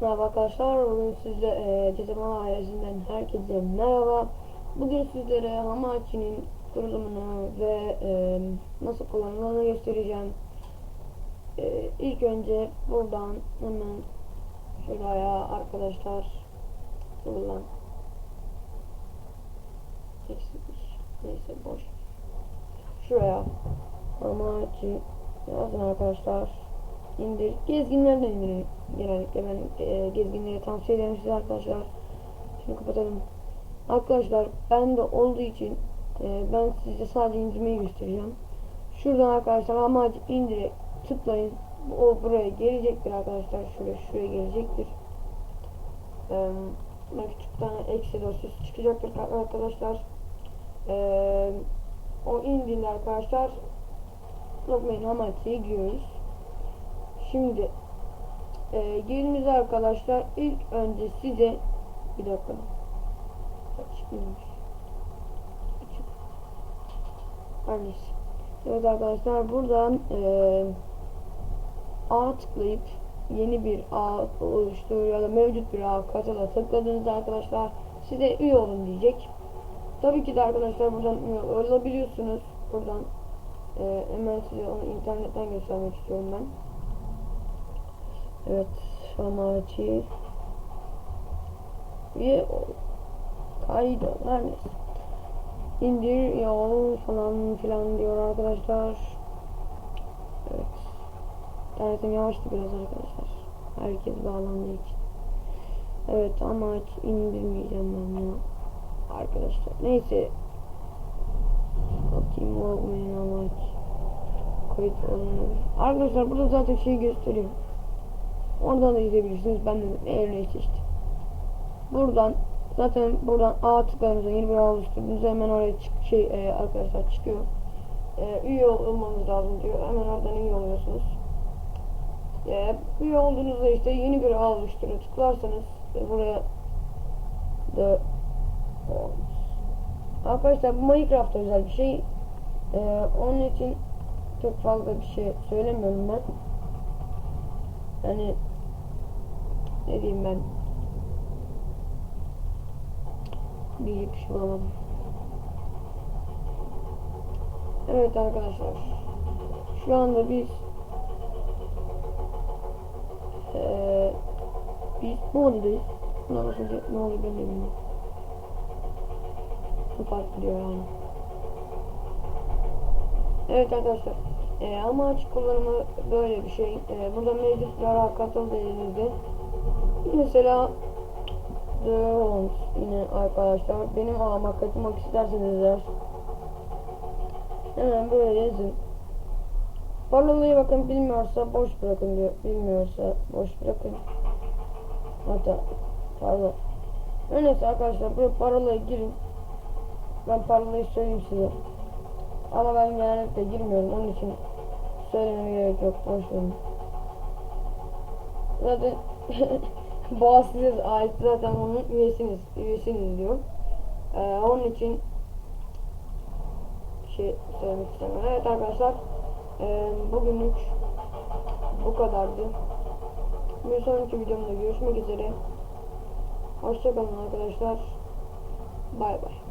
Merhaba arkadaşlar, bugün sizde e, Cezema ailesinden herkese merhaba. Bugün sizlere Hamachi'nin kurulumunu ve e, nasıl kullanıldığını göstereceğim. E, ilk önce buradan hemen şuraya arkadaşlar kullan. Eksikmiş. Neyse boş. Şuraya Hamachi yazın arkadaşlar indir. Gezginlerden indirin. Genellikle ben e, gezginleri tavsiye ederim size arkadaşlar. Şunu kapatalım. Arkadaşlar bende olduğu için e, ben size sadece indirmeyi göstereceğim. Şuradan arkadaşlar amacı indire tıklayın. O buraya gelecektir arkadaşlar. Şuraya şuraya gelecektir. E, küçük tane eksi dosyası çıkacaktır arkadaşlar. E, o indiğinde arkadaşlar Lokmayın Hamachi'ye giriyoruz. Şimdi e, girdiğimizde arkadaşlar ilk önce size bir dakika. Neyse evet arkadaşlar buradan e, A tıklayıp yeni bir A oluştur ya da mevcut bir A katala tıkladığınızda arkadaşlar size üye olun diyecek. Tabii ki de arkadaşlar buradan üye olabiliyorsunuz. Buradan e, hemen size onu internetten göstermek istiyorum ben Evet, Hamachi üye ol. Kaydol, her neyse. İndir, yol falan filan diyor arkadaşlar. Evet. İnternetim yavaştı biraz arkadaşlar. Herkes bağlandığı için. Evet ama hiç indirmeyeceğim ben bunu. Arkadaşlar. Neyse. Bakayım Walkman ama hiç. Kayıt olunur. Arkadaşlar burada zaten şey gösteriyor. Oradan da izleyebilirsiniz. Ben de eğer işte. Buradan zaten buradan A tıkladığınızda yeni bir ağ oluşturduğunuzda hemen oraya çık şey e, arkadaşlar çıkıyor. E, üye olmanız lazım diyor. Hemen oradan üye oluyorsunuz. E, üye olduğunuzda işte yeni bir ağ tıklarsanız e, buraya da Arkadaşlar bu Minecraft özel bir şey. E, onun için çok fazla bir şey söylemiyorum ben. Yani ne diyeyim ben bir şey bulamadım. Evet arkadaşlar şu anda biz ee, biz odadayız. Buna basınca ne oluyor ben de bilmiyorum. Bu fark diyor yani. Evet arkadaşlar e, ama açık kullanımı böyle bir şey. E, burada zarar katıl dediğinizde mesela The Homes yine arkadaşlar benim ağıma katılmak isterseniz eğer hemen böyle yazın. Parolayı bakın bilmiyorsa boş bırakın diyor. Bilmiyorsa boş bırakın. Hatta pardon. Neyse arkadaşlar buraya parolayı girin. Ben parolayı söyleyeyim size. Ama ben genellikle girmiyorum. Onun için söylememe gerek yok. Boş verin. Zaten Boğaz size ait zaten onun üyesiniz. Üyesiniz diyor. Ee, onun için şey söylemek istemiyorum. Evet arkadaşlar. E, bugünlük bu kadardı. Bir sonraki videomda görüşmek üzere. Hoşçakalın arkadaşlar. Bay bay.